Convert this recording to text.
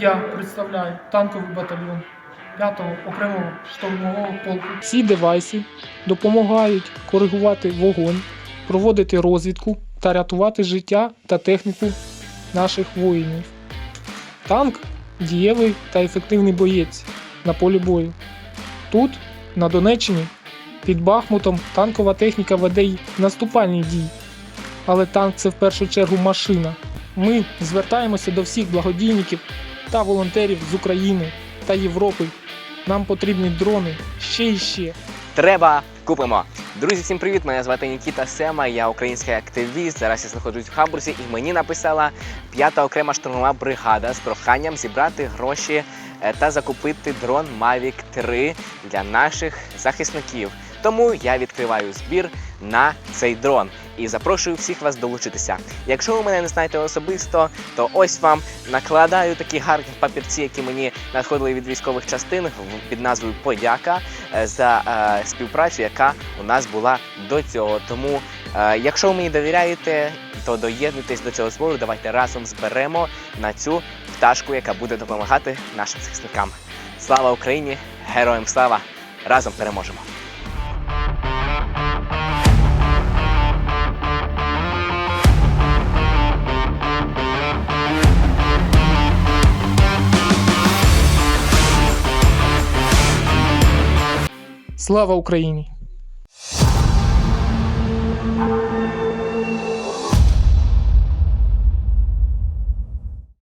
Я представляю танковий батальйон 5-го окремого штурмового полку. Ці девайси допомагають коригувати вогонь, проводити розвідку та рятувати життя та техніку наших воїнів. Танк дієвий та ефективний боєць на полі бою. Тут, на Донеччині, під Бахмутом танкова техніка веде й наступальні дії. Але танк це в першу чергу машина. Ми звертаємося до всіх благодійників та волонтерів з України та Європи. Нам потрібні дрони ще і ще. Треба купимо. Друзі, всім привіт! Мене звати Нікіта Сема, я український активіст. Зараз я знаходжусь в Хамбурзі, і мені написала п'ята окрема штурмова бригада з проханням зібрати гроші е, та закупити дрон Mavic 3 для наших захисників. Тому я відкриваю збір на цей дрон і запрошую всіх вас долучитися. Якщо ви мене не знаєте особисто, то ось вам накладаю такі гарні папірці, які мені надходили від військових частин під назвою Подяка е, за е, співпрацю, яка у нас була до цього. Тому, е, якщо ви мені довіряєте, то доєднуйтесь до цього збору. Давайте разом зберемо на цю пташку, яка буде допомагати нашим захисникам. Слава Україні! Героям слава! Разом переможемо! Слава Україні!